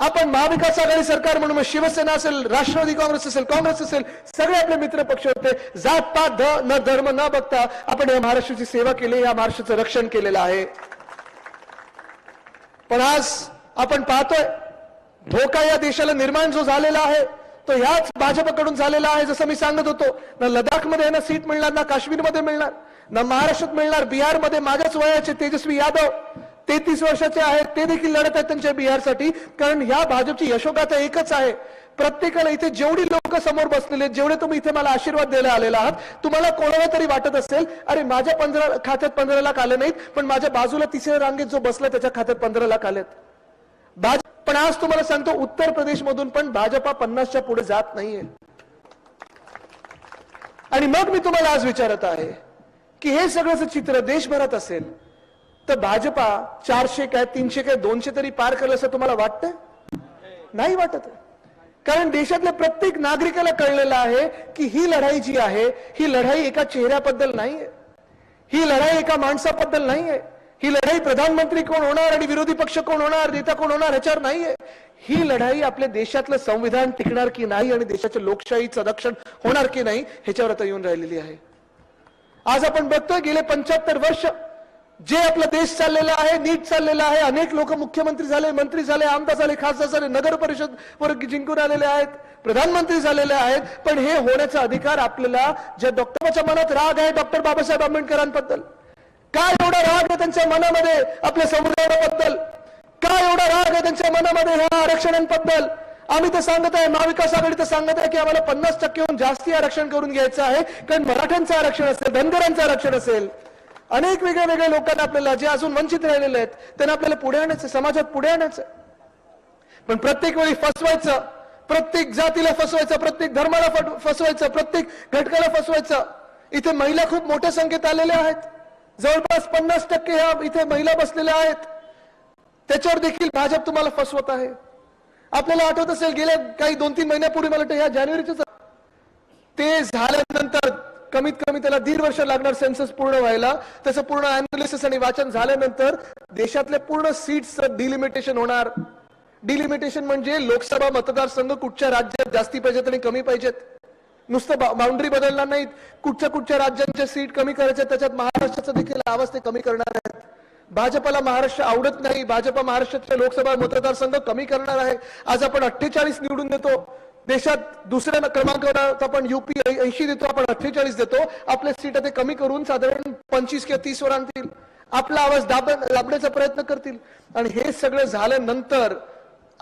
आपण महाविकास आघाडी सरकार म्हणून मग शिवसेना असेल राष्ट्रवादी काँग्रेस असेल काँग्रेस असेल सगळे आपले मित्र पक्ष होते. जात पात ध न धर्म न बघता आपण या महाराष्ट्राची सेवा केली या महाराष्ट्राचं रक्षण केलेलं आहे. पण आज आपण पाहतोय धोका या देशाला निर्माण जो झालेला आहे तो ह्याच भाजपकडून झालेला आहे जसं मी सांगत होतो. ना लडाखमध्ये ना सीट मिळणार ना काश्मीरमध्ये मिळणार ना महाराष्ट्रात मिळणार बिहारमध्ये माझ्याच वयाचे तेजस्वी यादव तेहतीस वर्षाचे आहेत ते देखील लढत आहेत त्यांच्या बिहारसाठी. कारण ह्या भाजपची यशोगाथा एकच आहे. प्रत्येकाला इथे जेवढी लोक समोर बसलेले जेवढे तुम्ही इथे मला आशीर्वाद द्यायला आलेला आहात तुम्हाला कोणाला तरी वाटत असेल अरे माझ्या पंधरा खात्यात पंधरा लाख आले नाहीत पण माझ्या बाजूला तिसऱ्या रांगेत जो बसला त्याच्या खात्यात पंधरा लाख आलेत. भाजप पण आज तुम्हाला सांगतो उत्तर प्रदेश मधून पण भाजपा पन्नासच्या पुढे जात नाहीये. आणि मग मी तुम्हाला आज विचारत आहे की हे सगळं चित्र देशभरात असेल तर भाजपा चारशे काय तीनशे काय दोनशे तरी पार करेल असं तुम्हाला वाटतंय नाही वाटत. कारण देशातल्या प्रत्येक नागरिकाला कळलेलं आहे की ही लढाई जी आहे ही लढाई एका चेहऱ्याबद्दल नाहीये ही लढाई एका माणसाबद्दल नाहीये ही लढाई प्रधानमंत्री कोण होणार आणि विरोधी पक्ष कोण होणार नेता कोण होणार ह्याच्यावर नाहीये ही लढाई आपल्या देशातलं संविधान टिकणार की नाही आणि देशाच्या लोकशाहीचं रक्षण होणार की नाही ह्याच्यावर आता येऊन राहिलेली आहे. आज आपण बघतोय गेले पंच्याहत्तर वर्ष जे आपला देश चाललेला आहे नीट चाललेला आहे अनेक लोक मुख्यमंत्री झाले मंत्री झाले आमदार झाले खासदार झाले नगर परिषद वर जिंकून आलेले आहेत प्रधानमंत्री झालेले आहेत पण हे होण्याचा अधिकार आपल्याला ज्या डॉक्टरच्या मनात राग आहे डॉक्टर बाबासाहेब आंबेडकरांबद्दल. काय एवढा राग आहे त्यांच्या मनामध्ये आपल्या समुदायाबद्दल? काय एवढा राग आहे त्यांच्या मनामध्ये ह्या आरक्षणांबद्दल? आम्ही तर सांगत आहे महाविकास आघाडी तर सांगत आहे की आम्हाला पन्नास टक्केहून जास्ती आरक्षण करून घ्यायचं आहे कारण मराठ्यांचं आरक्षण असेल धनगरांचं आरक्षण असेल. अनेक वेगळ्या वेगळ्या लोकांना आपल्याला जे अजून वंचित राहिलेले आहेत त्यांना आपल्याला पुढे आणायचं समाजात पुढे आणायचं पण प्रत्येक वेळी फसवायचं प्रत्येक जातीला फसवायचं प्रत्येक धर्माला फट- फसवायचं प्रत्येक घटकाला फसवायचं. इथे महिला खूप मोठ्या संख्येत आलेल्या आहेत. जवळपास पन्नास टक्के ह्या इथे महिला बसलेल्या आहेत. त्याच्यावर देखील भाजप तुम्हाला फसवत आहे. आपल्याला आठवत असेल गेल्या काही दोन तीन महिन्यापूर्वी मला वाटतं ह्या जानेवारीच ते झाल्यानंतर कमीत कमी त्याला दीड वर्ष लागणार सेन्सस पूर्ण व्हायला. त्याचं पूर्ण अनालिसिस आणि वाचन झाल्यानंतर देशातल्या पूर्ण सीट्सचं डिलिमिटेशन होणार. डिलिमिटेशन म्हणजे लोकसभा मतदारसंघ कुठच्या राज्यात जास्ती पाहिजेत आणि कमी पाहिजेत. नुसतं बाउंड्री बदलणार नाहीत. कुठच्या कुठच्या राज्यांच्या सीट कमी करायच्या त्याच्यात महाराष्ट्राचा देखील आवाज ते कमी करणार आहेत. भाजपला महाराष्ट्र आवडत नाही. भाजपा महाराष्ट्राच्या लोकसभा मतदारसंघ कमी करणार आहे. आज आपण अठ्ठेचाळीस निवडून देतो. देशात दुसऱ्या क्रमांकाचा आपण युपी ऐंशी देतो आपण अठ्ठेचाळीस देतो. आपल्या सीट ते कमी करून साधारण पंचवीस किंवा तीस वर आणतील. आपला आवाज दाब दाबण्याचा प्रयत्न करतील. आणि हे सगळं झाल्यानंतर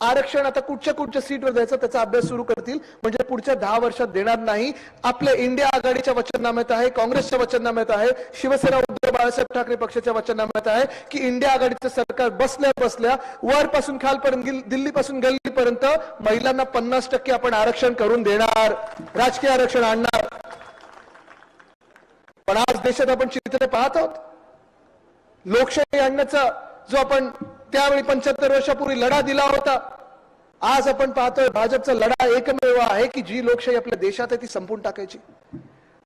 आरक्षण आता कुठच्या कुठच्या सीटवर द्यायचं त्याचा अभ्यास सुरू करतील. म्हणजे पुढच्या दहा वर्षात देणार नाही. आपल्या इंडिया आघाडीच्या वचननाम्यात आहे काँग्रेसच्या वचननाम्यात आहे शिवसेना उद्धव बाळासाहेब ठाकरे पक्षाच्या वचननाम्यात आहे की इंडिया आघाडीचं सरकार बसल्या बसल्या वरपासून खालपर्यंत दिल्लीपासून गल्लीपर्यंत महिलांना पन्नास टक्के आपण आरक्षण करून देणार. राजकीय आरक्षण आणणार. पण आज देशात आपण चित्र पाहत आहोत. लोकशाही आणण्याचा जो आपण त्यावेळी पंच्याहत्तर वर्षापूर्वी लढा दिला होता. आज आपण पाहतोय भाजपचा लढा एकमेव आहे की जी लोकशाही आपल्या देशात आहे ती संपून टाकायची.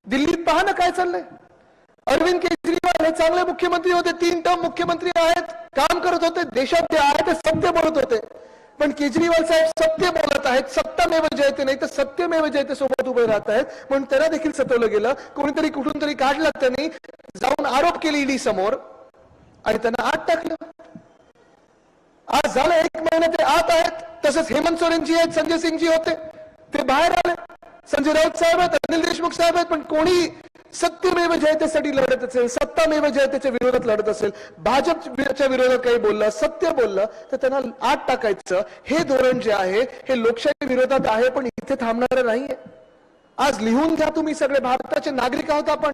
दिल्लीत पहा ना काय चाललंय? अरविंद केजरीवाल हे चांगले मुख्यमंत्री होते तीन टर्म मुख्यमंत्री आहेत काम करत होते देशात जे आहे ते सत्य बोलत होते. पण केजरीवाल साहेब सत्य बोलत आहेत सत्तामेव जयते नाही तर सत्यमेव जयते सोबत उभे राहत आहेत. म्हणून त्यांना देखील सतवलं गेलं. कोणीतरी कुठून तरी काढलं त्यांनी जाऊन आरोप केले ईडी समोर आणि त्यांना आत टाकलं. आज झालं एक महिना ते आत आहेत. तसंच हेमंत सोरेनजी आहेत संजय सिंगजी होते. ते बाहेर आले. संजय राऊत साहेब आहेत अनिल देशमुख साहेब आहेत पण कोणी सत्यमेव जयतेसाठी लढत असेल सत्तामेव जयतेच्या विरोधात लढत असेल भाजपच्या विरोधात काही बोललं सत्य बोललं तर त्यांना आत टाकायचं. हे धोरण जे आहे हे लोकशाही विरोधात आहे पण इथे थांबणार नाहीये. आज लिहून घ्या तुम्ही सगळे भारताचे नागरिक आहोत आपण.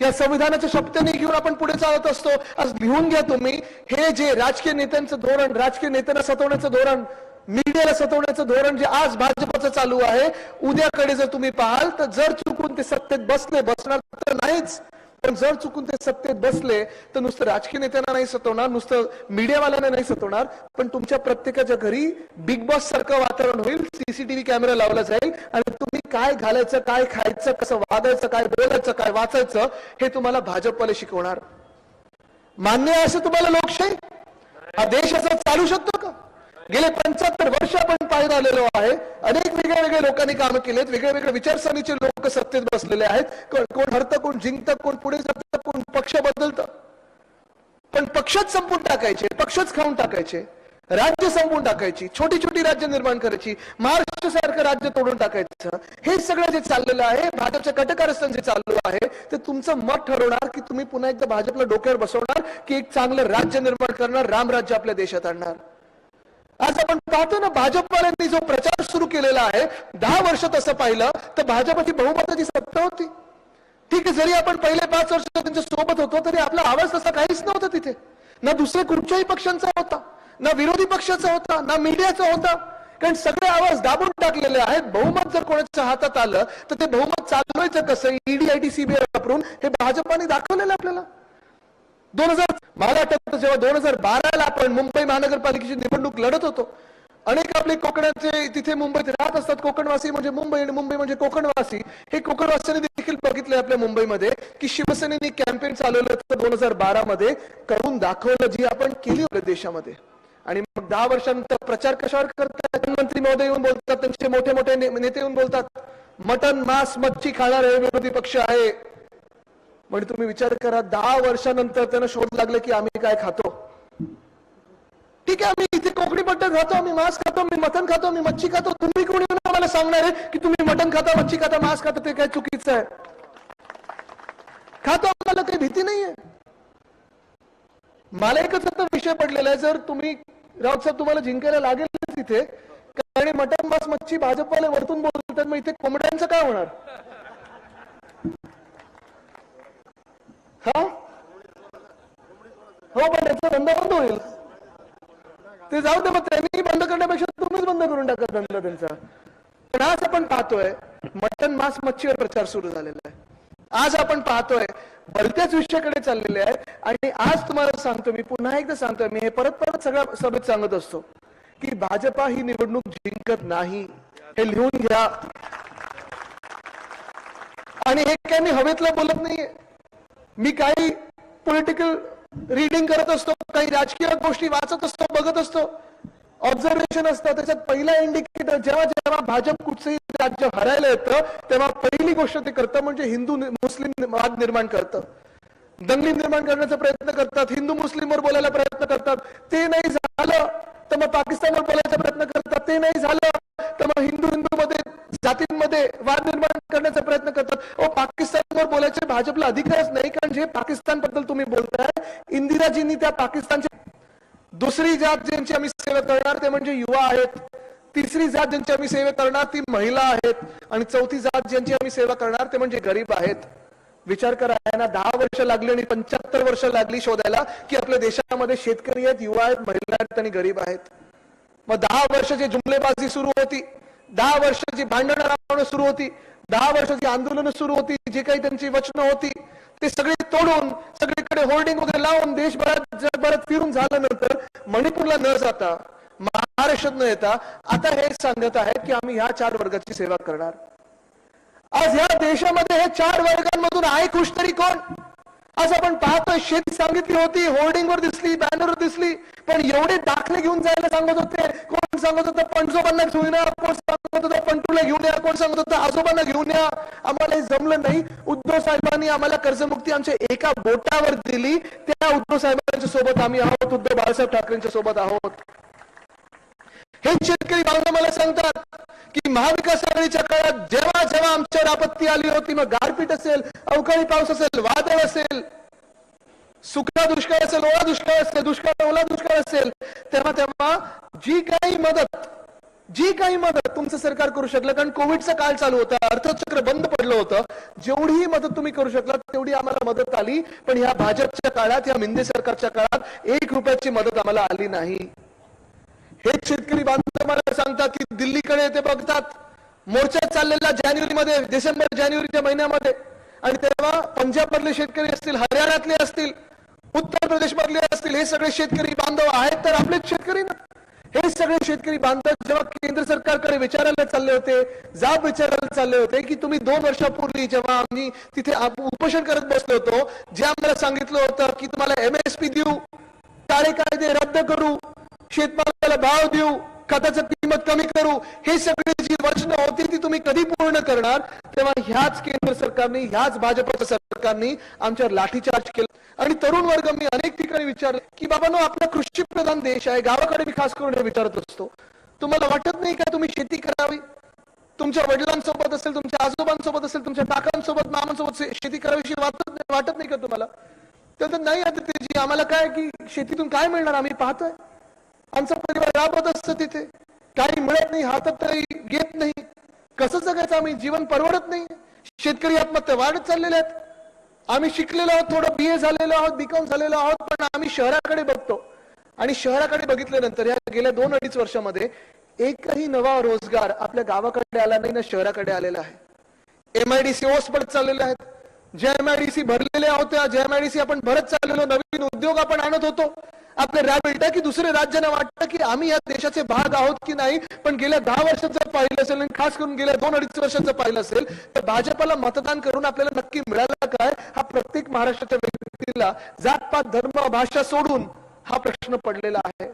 या संविधानाच्या शपथेने घेऊन आपण पुढे चालत असतो. आज लिहून घ्या तुम्ही हे जे राजकीय नेत्यांचं धोरण राजकीय नेत्यांना सतवण्याचं धोरण मीडियाला सतवण्याचं धोरण जे आज भाजपचं चालू आहे उद्याकडे जर तुम्ही पाहाल तर जर चुकून ते सत्तेत बसले बसणार तर नाहीच. पण जर चुकून ते सत्तेत बसले तर नुसतं राजकीय नेत्यांना नाही सतवणार नुसतं मीडियावाल्यांना नाही सतवणार पण तुमच्या प्रत्येकाच्या घरी बिग बॉस सारखं वातावरण होईल सीसीटीव्ही कॅमेरा लावला जाईल आणि काय घालायचं काय खायचं कसं वागायचं काय बोलायचं काय वाचायचं हे तुम्हाला भाजपवाले शिकवणार. मान्य आहे असं तुम्हाला लोकशाही? हा देश असा चालू शकतो का? गेले पंच्याहत्तर वर्ष आपण पाहित आलेलो आहे. अनेक वेगळ्या वेगळ्या लोकांनी कामं केलेत वेगळ्या वेगळ्या विचारसरणीचे लोक सत्तेत बसलेले आहेत. कोण कोण हरतं कोण जिंकतं कोण पुढे जातं कोण पक्ष बदलतं. पण पक्षच संपून टाकायचे पक्षच खाऊन टाकायचे. राज्य संपून टाकायची छोटी छोटी राज्य निर्माण करायची महाराष्ट्र सारखं राज्य तोडून टाकायचं. हे सगळं जे चाललेलं आहे भाजपच्या कटकारस्थान जे चालू आहे ते तुमचं मत ठरवणार की तुम्ही पुन्हा एकदा भाजपला डोक्यावर बसवणार की एक चांगलं राज्य निर्माण करणार रामराज्य आपल्या देशात आणणार. आज आपण पाहतो ना भाजपवाल्यांनी जो प्रचार सुरू केलेला आहे दहा वर्ष तसं पाहिलं तर भाजपची बहुमताची सत्ता होती. ठीक आहे जरी आपण पहिले पाच वर्ष त्यांच्यासोबत होतो तरी आपला आवाज तसा काहीच नव्हता तिथे. ना दुसऱ्या कुठच्याही पक्षांचा होता. ना विरोधी पक्षाचा होता ना मीडियाचा होता. कारण सगळे आवाज दाबून टाकलेले आहेत. बहुमत जर कोणाच्या हातात आलं तर ते बहुमत चालवायचं कसं? ईडी आय टी सीबीआय वापरून हे भाजपाने दाखवलेलं आपल्याला. दोन हजार मला आठवतं जेव्हा दोन हजार बाराला आपण मुंबई महानगरपालिकेची निवडणूक लढत होतो. अनेक आपले कोकणाचे तिथे मुंबईत राहत असतात. कोकणवासी म्हणजे मुंबई आणि मुंबई म्हणजे कोकणवासी. हे कोकणवासियांनी देखील बघितले आपल्या मुंबईमध्ये की शिवसेनेने कॅम्पेन चालवलं दोन हजार बारा मध्ये करून दाखवलं जी आपण केली आपल्या देशामध्ये. आणि मग दहा वर्षानंतर प्रचार कशावर करतात? प्रधानमंत्री महोदय येऊन बोलतात त्यांचे मोठे मोठे नेते येऊन बोलतात मटन मांस मच्छी खाणारे विरोधी पक्ष आहे. म्हणजे तुम्ही विचार करा दहा वर्षानंतर त्यांना शोध लागले की आम्ही काय खातो. ठीक आहे आम्ही इथे कोकणी मटण खातो आम्ही मांस खातो मी मटण खातो मी मच्छी खातो. तुम्ही कोणी आम्हाला सांगणार आहे की तुम्ही मटण खाता मच्छी खाता मांस खाता ते काय चुकीचं आहे? खातो आम्हाला काही भीती नाहीये. मला एकच आता विषय पडलेला आहे जर तुम्ही राऊत साहेब तुम्हाला जिंकायला लागेल तिथे कारण मटन मांस मच्छी भाजपवाले वरतून बोलतात मग इथे कोंबड्यांचं काय होणार? हा? हो पण त्याचा धंदा बंद होईल. ते जाऊ दे मग त्यांनी बंद करण्यापेक्षा तुम्हीच बंद करून टाका धंदा त्यांचा. पण आज आपण पाहतोय मटन मांस मच्छीवर प्रचार सुरू झालेला आहे. आज आपण पाहतोय भलत्याच विषयाकडे चाललेले आहे. आणि आज तुम्हाला सांगतो मी पुन्हा एकदा सांगतोय मी हे परत परत सगळ्या सभेत सांगत असतो की भाजपा ही निवडणूक जिंकत नाही. हे लिहून घ्या. आणि हे काय मी हवेतलं बोलत नाहीये. मी काही पॉलिटिकल रिडिंग करत असतो काही राजकीय गोष्टी वाचत असतो बघत असतो. ऑब्झर्वेशन असतं. त्याच्यात पहिला इंडिकेटर जेव्हा जेव्हा भाजप कुठचंही राज्य हरायला येतं तेव्हा पहिली गोष्ट ते करतं म्हणजे हिंदू मुस्लिम वाद निर्माण करतं. दंगली निर्माण करण्याचा प्रयत्न करतात हिंदू मुस्लिमवर बोलायला प्रयत्न करतात. ते नाही झालं तर मग पाकिस्तानवर बोलायचा प्रयत्न करतात. ते नाही झालं तर मग हिंदू हिंदू मध्ये जातींमध्ये वाद निर्माण करण्याचा प्रयत्न करतात. व पाकिस्तानवर बोलायचे भाजपला अधिकारच नाही कारण जे पाकिस्तानबद्दल तुम्ही बोलताय इंदिराजींनी त्या पाकिस्तानची दुसरी जात ज्यांची आम्ही सेवा करणार ते म्हणजे युवा आहेत. तिसरी जात ज्यांची आम्ही सेवा करणार ती महिला आहेत. आणि चौथी जात ज्यांची आम्ही सेवा करणार ते म्हणजे गरीब आहेत. विचार करा यांना दहा वर्ष लागली आणि पंच्याहत्तर वर्ष लागली शोधायला की आपल्या देशामध्ये शेतकरी आहेत युवा आहेत महिला आहेत आणि गरीब आहेत. मग दहा वर्षाची जुमलेबाजी सुरू होती दहा वर्षाची भांडणं लावणं सुरू होती दहा वर्षाची आंदोलनं सुरू होती जी काही त्यांची वचनं होती ते सगळे तोडून सगळीकडे होर्डिंग वगैरे लावून देशभरात जगभरात फिरून झाल्यानंतर मणिपूरला न जाता महाराष्ट्रात न येता. आता हे सांगत आहेत की आम्ही ह्या चार वर्गाची सेवा करणार. आज ह्या देशामध्ये हे चार वर्गांमधून आहे खुश तरी कोण? आज आपण पाहतोय शेती सांगितली होती होर्डिंग वर दिसली बॅनर दिसली पण एवढे दाखले घेऊन जायला सांगत होते. कोण सांगत होतं पंजोबांना घेऊन या कोण सांगत होतं पंटूला घेऊन या कोण सांगत होतं आजोबांना घेऊन या. आम्हाला हे जमलं नाही. उद्धव साहेबांनी आम्हाला कर्जमुक्ती आमच्या एका बोटावर दिली. त्या उद्धव साहेबांच्या सोबत आम्ही आहोत उद्धव बाळासाहेब ठाकरेंच्या सोबत आहोत. हे शेतकरी बांधव मला सांगतात की महाविकास आघाडीच्या काळात जेव्हा जेव्हा आमच्यावर आपत्ती आली होती मग गारपीट असेल अवकाळी पाऊस असेल वादळ असेल सुका दुष्काळ असेल ओला दुष्काळ असेल दुष्काळ ओला दुष्काळ असेल तेव्हा तेव्हा जी काही मदत जी काही मदत तुमचं सरकार करू शकलं कारण कोविडचा काळ चालू होता अर्थचक्र बंद पडलं होतं जेवढीही मदत तुम्ही करू शकला तेवढी आम्हाला मदत आली पण ह्या भाजपच्या काळात या मिंदे सरकारच्या काळात एक रुपयाची मदत आम्हाला आली नाही. हेच शेतकरी बांधव मला सांगतात की दिल्लीकडे ते बघतात. मोर्चा चाललेला जानेवारीमध्ये डिसेंबर जानेवारीच्या महिन्यामध्ये. आणि तेव्हा पंजाबमधले शेतकरी असतील हरियाणातले असतील उत्तर प्रदेश मधले असतील हे सगळे शेतकरी बांधव आहेत तर आपलेच शेतकरी ना. हे सगळे शेतकरी बांधव जेव्हा केंद्र सरकारकडे विचारायला चालले होते जाब विचारायला चालले होते की तुम्ही दोन वर्षापूर्वी जेव्हा आम्ही तिथे उपोषण करत बसलो होतो जे आम्हाला सांगितलं होतं की तुम्हाला एमएसपी देऊ काळे कायदे रद्द करू शेतमालाला भाव देऊ खताची किंमत कमी करू हे सगळे जी वचनं होती ती तुम्ही कधी पूर्ण करणार? तेव्हा ह्याच केंद्र सरकारने ह्याच भाजपच्या सरकारने आमच्यावर लाठीचार्ज केला. आणि तरुण वर्ग मी अनेक ठिकाणी विचारले की बाबांनो आपला कृषी प्रधान देश आहे गावाकडे मी खास करून हे विचारत असतो. तुम्हाला वाटत नाही का तुम्ही शेती करावी? तुमच्या वडिलांसोबत असेल तुमच्या आजोबांसोबत असेल तुमच्या काकांसोबत मामांसोबत शेती करावीशी वाटत नाही वाटत नाही का तुम्हाला? तर नाही आता त्याची आम्हाला काय की शेतीतून काय मिळणार आम्ही पाहतोय. आमचा परिवार राबत असतं तिथे. काही मिळत नाही हातात तरी घेत नाही. कसं जगायचं? आम्ही जीवन परवडत नाही. शेतकरी आत्महत्या वाढत चाललेल्या आहेत. आम्ही शिकलेलो आहोत थोडं बी ए झालेलो आहोत बीकॉम झालेलो आहोत पण आम्ही शहराकडे बघतो. आणि शहराकडे बघितल्यानंतर या गेल्या दोन अडीच वर्षामध्ये एकही नवा रोजगार आपल्या गावाकडे आला नाही ना शहराकडे आलेला आहे. एमआयडीसी ओस पडत चाललेले आहेत. जे एमआयडीसी भरलेले आहोत त्या जे एमआयडीसी आपण भरत चाललेलो नवीन उद्योग आपण आणत होतो. आपले राज्य मिळतं की दुसऱ्या राज्यांना वाटतं की आम्ही या देशाचे भाग आहोत की नाही? पण गेल्या दहा वर्षात जर पाहिलं असेल आणि खास करून गेल्या दोन अडीच वर्षात जर पाहिलं असेल तर भाजपला मतदान करून आपल्याला नक्की मिळाला काय? हा प्रत्येक महाराष्ट्राच्या व्यक्तीला जातपात धर्म भाषा सोडून हा प्रश्न पडलेला आहे.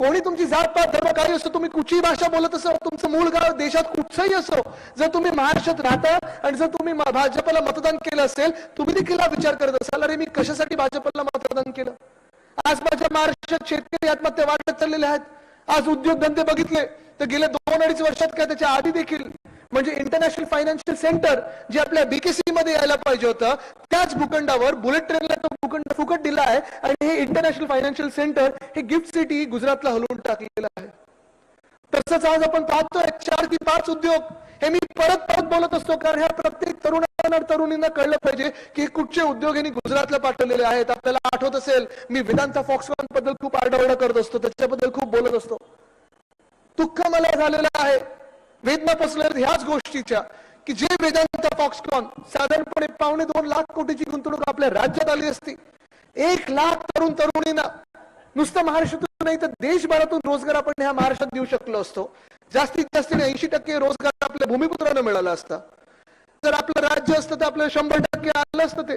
कोणी तुमची जात पात धर्म काही असो तुम्ही कुठची भाषा बोलत असो तुमचं मूळ गाव देशात कुठचंही असो जर तुम्ही महाराष्ट्रात राहता आणि जर तुम्ही भाजपला मतदान केलं असेल तुम्ही देखील हा विचार करत असाल अरे मी कशासाठी भाजपला मतदान केलं? आज माझ्या महाराष्ट्रात शेतकरी आत्महत्या वाढत चाललेल्या आहेत. आज उद्योगधंदे बघितले तर गेल्या दोन अडीच वर्षात काय त्याच्या आधी देखील म्हणजे इंटरनॅशनल फायनान्शियल सेंटर जे आपल्या बीकेसी मध्ये यायला पाहिजे होतं त्याच भूखंडावर बुलेट ट्रेनला तो भूखंड फुकट दिला आहे आणि हे इंटरनॅशनल फायनान्शियल सेंटर हे गिफ्ट सिटी गुजरातला हलवून टाकलेलं आहे. तसंच आज आपण पाहतोय चार ते पाच उद्योग हे मी परत परत बोलत असतो कारण ह्या प्रत्येक तरुणांना तरुणींना कळलं पाहिजे की कुठचे उद्योग यांनी गुजरातला पाठवलेले आहेत. आपल्याला आठवत असेल मी वेदांता फॉक्सकॉनबद्दल खूप आरडाओरडा करत असतो त्याच्याबद्दल खूप बोलत असतो. दुःख मला झालेलं आहे. वेदना पसरल्या ह्याच गोष्टीच्या की जे वेदांता फॉक्सकॉन साधारणपणे पावणे दोन लाख कोटीची गुंतवणूक आपल्या राज्यात आली असती. एक लाख तरुण तरुणींना नुसतं महाराष्ट्रातून नाही तर देशभरातून रोजगार आपण ह्या महाराष्ट्रात देऊ शकलो असतो. जास्तीत जास्त ऐंशी टक्के रोजगार आपल्या भूमिपुत्रांना मिळाला असता. जर आपलं राज्य असतं तर आपलं शंभर टक्के आलं असतं ते.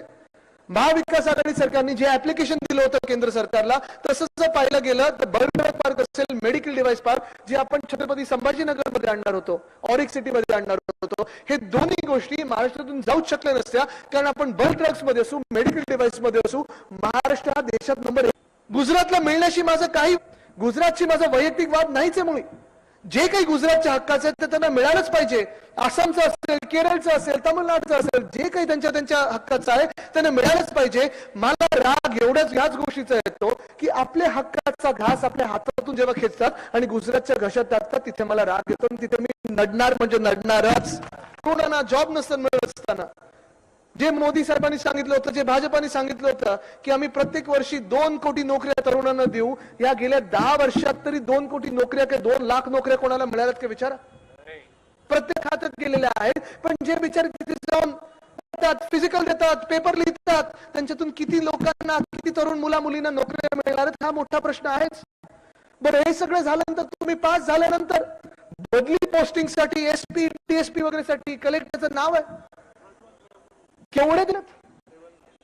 महाविकास आघाडी सरकारने जे ऍप्लिकेशन दिलं होतं केंद्र सरकारला तसं जर पाहिलं गेलं तर बर्ड पार्क असेल मेडिकल डिव्हाइस पार्क जे आपण छत्रपती संभाजीनगरमध्ये आणणार होतो ऑरिक सिटी मध्ये आणणार होतो. हे दोन्ही गोष्टी महाराष्ट्रातून जाऊच शकल्या नसत्या. कारण आपण बल्क ड्रग्समध्ये असू मेडिकल डिव्हाइसमध्ये असू महाराष्ट्र हा देशात नंबर एक. गुजरातला मिळण्याशी माझं काही गुजरातशी माझा वैयक्तिक वाद नाहीच आहे मुळे. जे काही गुजरातच्या हक्काचे आहेत ते त्यांना मिळालंच पाहिजे. आसामचं असेल केरळचं असेल तमिळनाडूचं असेल जे काही त्यांच्या त्यांच्या हक्काचं आहे त्यांना मिळालंच पाहिजे. मला राग एवढ्याच याच गोष्टीचा येतो की आपल्या हक्काचा घास आपल्या हातातून जेव्हा खेचतात आणि गुजरातच्या घशात टाकतात तिथे मला राग येतो आणि तिथे मी नडणार म्हणजे नडणारच. कोणाला जॉब नसताना मिळत असताना. जे मोदी साहेबांनी सांगितलं होतं जे भाजपाने सांगितलं होतं की आम्ही प्रत्येक वर्षी दोन कोटी नोकऱ्या तरुणांना देऊ. या गेल्या दहा वर्षात तरी दोन कोटी नोकऱ्या काय दोन लाख नोकऱ्या कोणाला मिळाल्यात का विचारा? प्रत्येक हातात गेलेल्या आहेत. पण जे बिचारे तिथे जाऊन फिजिकल देतात पेपर लिहितात त्यांच्यातून किती लोकांना किती तरुण मुला मुलींना नोकऱ्या मिळणार आहेत हा मोठा प्रश्न आहेच. बरं हे सगळं झाल्यानंतर तुम्ही पास झाल्यानंतर बदली पोस्टिंगसाठी एसपी टीएसपी वगैरे साठी कलेक्टरचं नाव आहे. केवढे दिलेत?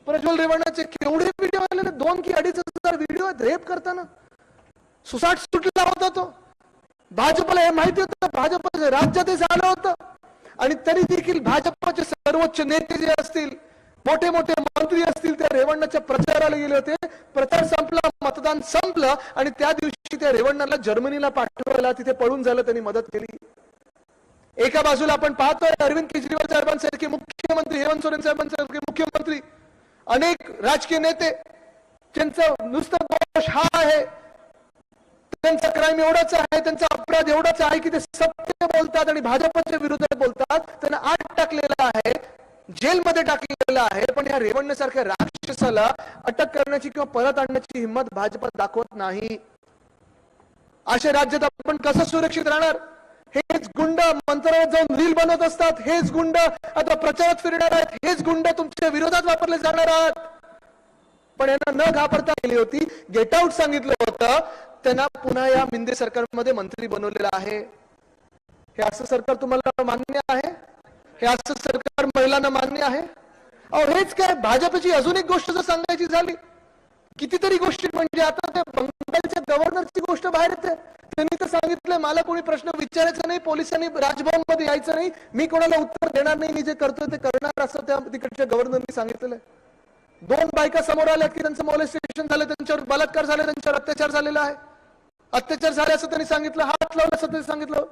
प्रज्वल रेवणाचे केवढे व्हिडिओ आलेले दोन की अडीच हजार व्हिडिओ आहेत रेप करताना. सुसाट सुटला होता. तो भाजपला हे माहिती होतं भाजपच्या राज्यात आलं होतं. आणि तरी देखील भाजपचे सर्वोच्च नेते जे असतील मोठे मोठे मंत्री असतील त्या रेवण्णाच्या प्रचाराला गेले होते. प्रचार संपला मतदान संपलं आणि त्या दिवशी त्या रेवण्णाला जर्मनीला पाठवायला तिथे पळून झालं त्यांनी मदत केली. एका बाजूला आपण पाहतोय अरविंद केजरीवाल साहेबांसारखे मुख्यमंत्री हेमंत सोरेन साहेबांसारखे मुख्यमंत्री अनेक राजकीय नेते ज्यांचं नुसतं दोष हा आहे. त्यांचा क्राईम एवढाच आहे त्यांचा अपराध एवढाच आहे की ते सत्य बोलतात आणि भाजपच्या विरोधात बोलतात. त्यांना आठ टाकलेला आहे जेलमध्ये टाकलेला आहे पण या रेवण्यसारख्या राक्षसाला अटक करण्याची किंवा परत आणण्याची हिंमत भाजप दाखवत नाही. अशा राज्यात आपण कसं सुरक्षित राहणार? हेच गुंड मंत्रालयात जाऊन रील बनवत असतात हेच गुंड आता प्रचारात फिरणार आहेत हेच गुंड तुमच्या विरोधात वापरले जाणार आहात. पण यांना न घाबरता गेली होती गेट आउट सांगितलं होतं त्यांना पुन्हा या मिंदे सरकारमध्ये मंत्री बनवलेलं आहे. हे असं सरकार तुम्हाला मान्य आहे? हे असं सरकार महिलांना मान्य आहे? अहो हेच काय भाजपची अजून एक गोष्ट जर सांगायची झाली कितीतरी गोष्टी म्हणजे आता त्या बंगालच्या गव्हर्नरची गोष्ट बाहेर येते. त्यांनी तर सांगितलं मला कोणी प्रश्न विचारायचं नाही पोलिसांनी राजभवनमध्ये यायचं नाही. मी कोणाला उत्तर देणार नाही मी जे करतोय ते करणार असं त्या तिकडच्या गव्हर्नरनी सांगितलेलं आहे. दोन बायका समोर आल्या की त्यांचं मोलेस्टेशन झालं त्यांच्यावर बलात्कार झाले त्यांच्यावर अत्याचार झालेला आहे. अत्याचार झाले असं त्यांनी सांगितलं हात लावलं असं त्यांनी सांगितलं.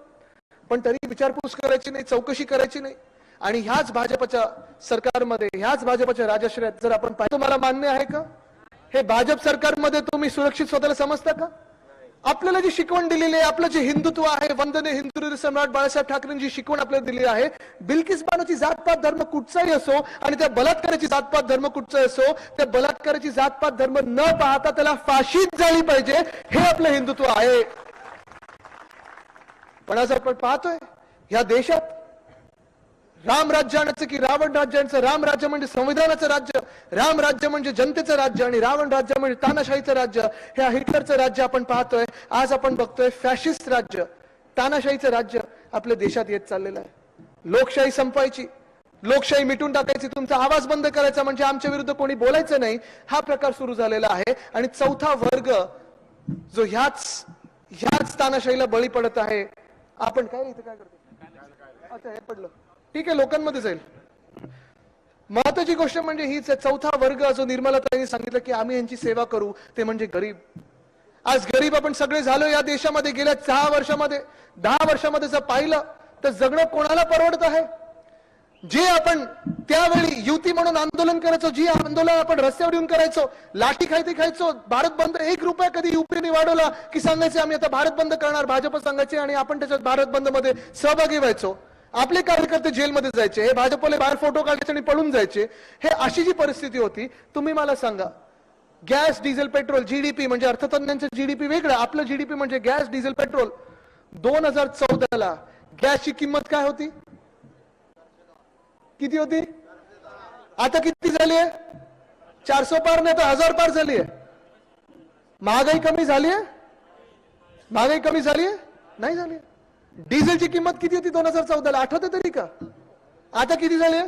पण तरी विचारपूस करायची नाही चौकशी करायची नाही. आणि ह्याच भाजपच्या सरकारमध्ये ह्याच भाजपच्या राजाश्रयात जर आपण तुम्हाला मान्य आहे का? हे भाजप सरकारमध्ये तुम्ही सुरक्षित स्वतःला समजता का? आपल्याला जी शिकवण दिलेली आहे आपलं जे हिंदुत्व आहे वंदने हिंदू सम्राट बाळासाहेब ठाकरेंची शिकवण आपल्याला दिली आहे. बिल्किस बानोची जातपात धर्म कुठचाही असो आणि त्या बलात्काराची जातपात धर्म कुठचाही असो त्या बलात्काराची जातपात धर्म न पाहता त्याला फाशीच झाली पाहिजे हे आपलं हिंदुत्व आहे. पण आज आपण पाहतोय या देशात राम राज्य आणायचं की रावण राज्य आणायचं राम राज्य म्हणजे संविधानाचं राज्य राम राज्य म्हणजे जनतेचं राज्य आणि रावण राज्य म्हणजे तानाशाहीचं राज्य ह्या हिटलरचं राज्य आपण पाहतोय. आज आपण बघतोय फॅशिस्ट राज्य. तानाशाहीचं राज्य आपल्या देशात येत चाललेलं आहे. लोकशाही संपवायची लोकशाही मिटून टाकायची. तुमचा आवाज बंद करायचा म्हणजे आमच्या विरुद्ध कोणी बोलायचं नाही. हा प्रकार सुरू झालेला आहे. आणि चौथा वर्ग जो ह्याच ह्याच तानाशाहीला बळी पडत आहे. आपण काय इथे काय करतो? अच्छा हे पडलं. ठीक आहे लोकांमध्ये जाईल. महत्वाची गोष्ट म्हणजे हीच आहे चौथा वर्ग जो निर्मलाताईंनी सांगितलं की आम्ही यांची सेवा करू ते म्हणजे गरीब. आज गरीब आपण सगळे झालो या देशामध्ये गेल्या सहा वर्षामध्ये. दहा वर्षामध्ये जर पाहिलं तर जगणं कोणाला परवडत आहे? जे आपण त्यावेळी युती म्हणून आंदोलन करायचो जी आंदोलन आपण रस्त्यावर येऊन करायचो लाठी खायती खायचो भारत बंद एक रुपया कधी युपीने वाढवला की सांगायचे आम्ही आता भारत बंद करणार भाजप सांगायचे आणि आपण त्याच्यात भारत बंदमध्ये सहभागी व्हायचो. आपले कार्यकर्ते जेलमध्ये जायचे हे भाजपले बाहेर फोटो काढायचे आणि पळून जायचे हे अशी जी परिस्थिती होती तुम्ही मला सांगा गॅस डिझेल पेट्रोल जीडीपी म्हणजे अर्थतज्ञांचं जीडीपी वेगळं आपलं जीडीपी म्हणजे गॅस डिझेल पेट्रोल. दोन हजार चौदाला गॅसची किंमत काय होती? किती होती? आता किती झाली आहे चारशे पार नाही तर हजार पार झाली आहे महागाई कमी झाली आहे महागाई कमी झाली आहे नाही झाली डिझेलची किंमत किती होती? दोन हजार चौदाला. आठवते तरी का? आता किती झाली?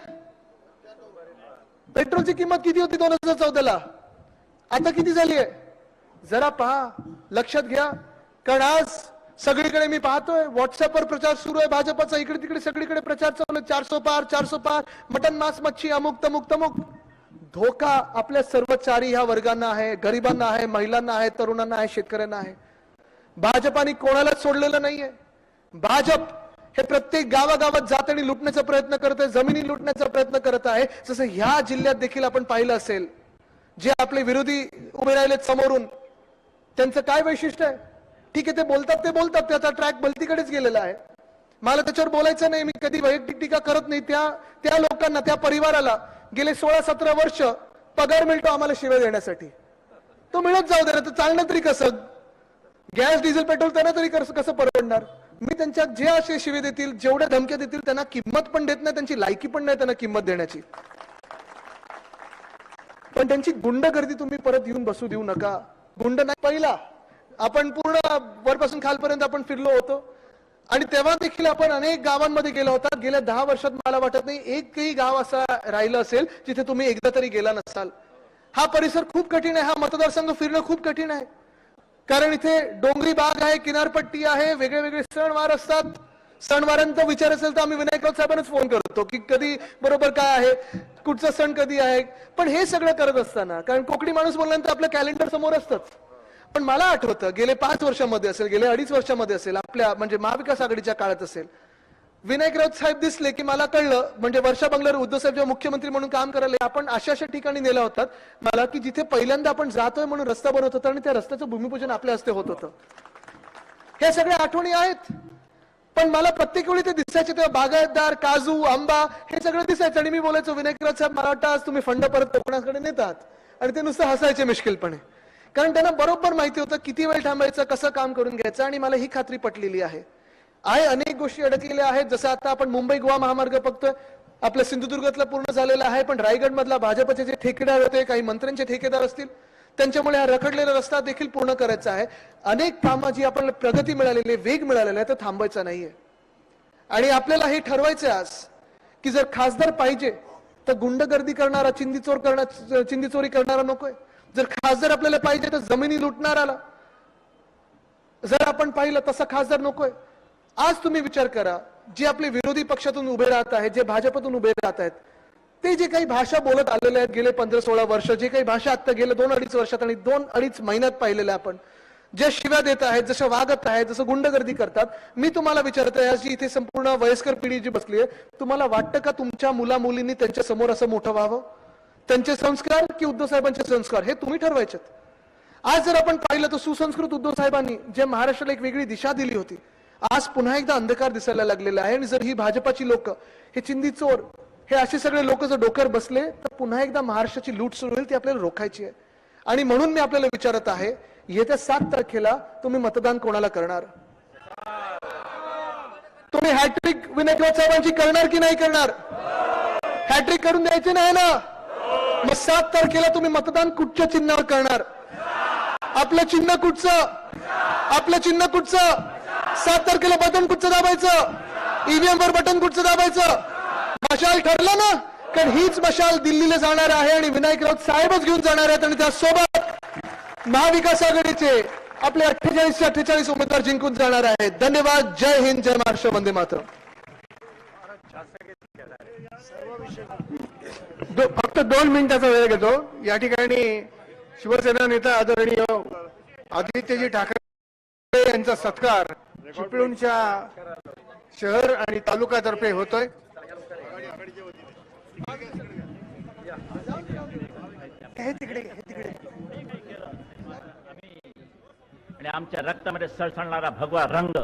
पेट्रोलची किंमत किती होती दोन हजार चौदाला? आता किती झाली जरा पहा. लक्षात घ्या. कारण आज सगळीकडे मी पाहतोय. व्हॉट्सअपवर प्रचार सुरू आहे. भाजपचा इकडे तिकडे सगळीकडे प्रचार चालू आहे. चारसो पार चारसो पार. मटन मांस मच्छी अमुक तमुक तमुक. धोका आपल्या सर्वचारी ह्या वर्गांना आहे. गरिबांना आहे महिलांना आहे तरुणांना आहे शेतकऱ्यांना आहे. भाजपाने कोणालाच सोडलेलं नाहीये. भाजप हे प्रत्येक गावागावात जात आणि लुटण्याचा प्रयत्न करत आहे जमिनी लुटण्याचा प्रयत्न करत आहे. जसं ह्या जिल्ह्यात देखील आपण पाहिलं असेल जे आपले विरोधी उभे राहिलेत समोरून त्यांचं काय वैशिष्ट्य आहे? ठीक आहे ते बोलतात ते बोलतात. त्याचा ट्रॅक बलतीकडेच गेलेला आहे. मला त्याच्यावर बोलायचं नाही. मी कधी वैयक्तिक टीका करत नाही. त्या त्या लोकांना त्या परिवाराला गेले सोळा सतरा वर्ष पगार मिळतो आम्हाला शिव्या देण्यासाठी. तो मिळत जाऊ दे ना. तर चालणं तरी कसं? गॅस डिझेल पेट्रोल त्यांना तरी कसं कसं परवडणार? मी त्यांच्या जे असे शिवे देतील जेवढ्या धमक्या देतील त्यांना किंमत पण देत नाही त्यांची लायकी पण नाही त्यांना किंमत देण्याची. पण त्यांची गुंडगर्दी तुम्ही परत येऊन बसू देऊ नका. गुंड नाही. पहिला आपण पूर्ण वरपासून खालपर्यंत आपण फिरलो होतो. आणि तेव्हा देखील आपण अनेक गावांमध्ये गेलो होता. गेल्या दहा वर्षात मला वाटत नाही एकही गाव असा राहिलं असेल जिथे तुम्ही एकदा तरी गेला नसाल. हा परिसर खूप कठीण आहे. हा मतदारसंघ फिरणं खूप कठीण आहे. कारण इथे डोंगरी बाग आहे किनारपट्टी आहे वेगळे वेगळे सणवार असतात. सणवारांचा विचार असेल तर आम्ही विनायकराव साहेबांनाच फोन करतो की कधी बरोबर काय आहे कुठचा सण कधी आहे. पण हे सगळं करत असताना कारण कोकणी माणूस बोलल्यानंतर आपलं कॅलेंडर समोर असतंच. पण मला आठवतं गेले पाच वर्षामध्ये असेल गेले अडीच वर्षामध्ये असेल आपल्या म्हणजे महाविकास आघाडीच्या काळात असेल विनायक राऊत साहेब दिसले की मला कळलं. म्हणजे वर्षा बंगल्यावर उद्धव साहेब जेव्हा मुख्यमंत्री म्हणून काम करायला आपण अशा अशा ठिकाणी नेल्या होतात मला की जिथे पहिल्यांदा आपण जातोय म्हणून रस्ता बनवत होता आणि त्या रस्त्याचं भूमिपूजन आपल्या हस्ते होत होतं. हे सगळ्या आठवणी आहेत. पण मला प्रत्येक वेळी ते दिसायचे तेव्हा बागायतदार काजू आंबा हे सगळं दिसायचं आणि मी बोलायचो विनायक राऊत साहेब मला वाटतं आज तुम्ही फंड परत कोकणाकडे नेतात. आणि ते नुसतं हसायचे मुश्किलपणे. कारण त्यांना बरोबर माहिती होतं किती वेळ थांबायचं कसं काम करून घ्यायचं आणि मला ही खात्री पटलेली आहे. आहे अनेक गोष्टी अडकलेल्या आहेत. जसं आता आपण मुंबई गोवा महामार्ग बघतोय. आपल्या सिंधुदुर्गातला पूर्ण झालेला आहे पण रायगड मधला भाजपचे जे ठेकेदार होते काही मंत्र्यांचे ठेकेदार असतील त्यांच्यामुळे हा रखडलेला रस्ता देखील पूर्ण करायचा आहे. अनेक कामं जी आपण प्रगती मिळालेली आहे वेग मिळालेला आहे तर थांबायचा नाहीये. आणि आपल्याला हे ठरवायचं आज की जर खासदार पाहिजे तर गुंडगर्दी करणारा चिंदीचोर करणार चिंदीचोरी करणारा नकोय. जर खासदार आपल्याला पाहिजे तर जमिनी लुटणाराला. जर आपण पाहिलं तसा खासदार नकोय. आज तुम्ही विचार करा जे आपले विरोधी पक्षातून उभे राहत आहेत जे भाजपतून उभे राहत आहेत ते जे काही भाषा बोलत आलेले आहेत गेले पंधरा सोळा वर्ष जे काही भाषा आता गेले दोन अडीच वर्षात आणि दोन अडीच महिन्यात पाहिलेल्या आपण ज्या शिव्या देत आहेत जशा वागत आहेत जसं गुंडगर्दी करतात मी तुम्हाला विचारत आहे आज जी इथे संपूर्ण वयस्कर पिढी जी बसली आहे तुम्हाला वाटतं का तुमच्या मुला मुलींनी त्यांच्यासमोर असं मोठं व्हावं? त्यांचे संस्कार की उद्धव साहेबांचे संस्कार? हे तुम्ही ठरवायचे आज जर आपण पाहिलं तर सुसंस्कृत उद्धव साहेबांनी जे महाराष्ट्राला एक वेगळी दिशा दिली होती आज पुन्हा एकदा अंधकार दिसायला लागलेला आहे आणि जर ही भाजपाची लोक हे चिंदी चोर हे असे सगळे लोक जर डोक्यावर बसले तर पुन्हा एकदा महाराष्ट्राची लूट सुरू होईल ती आपल्याला रोखायची आहे. आणि म्हणून मी आपल्याला विचारत आहे येत्या सात तारखेला तुम्ही मतदान कोणाला करणार? तुम्ही हॅट्रिक विनायकराज साहेबांची करणार की नाही करणार? हॅट्रिक करून द्यायचे नाही ना? मग सात तारखेला तुम्ही मतदान कुठच्या चिन्हावर करणार? आपलं चिन्ह कुठचं? आपलं चिन्ह कुठचं? सात तारखेला बटन कुठचं दाबायचं? ईव्हीएम वर बटन कुठचं दाबायचं? मशाल ठरलं ना? कारण हीच मशाल दिल्लीला जाणार आहे आणि विनायक राऊत साहेबच घेऊन जाणार आहेत आणि त्यासोबत महाविकास आघाडीचे आपले अठ्ठेचाळीस अठ्ठेचाळीस उमेदवार जिंकून जाणार आहेत. धन्यवाद. जय हिंद जय महाराष्ट्र. वंदे मात्र फक्त दोन मिनिटाचा वेळ घेतो. या ठिकाणी शिवसेना नेता आदरणीय आदित्यजी ठाकरे यांचा सत्कार चिपळूणच्या शहर आणि तालुक्यातर्फे होतोय. हे तिकडे हे तिकडे. आणि आमच्या रक्तामध्ये सळसळणारा भगवा रंग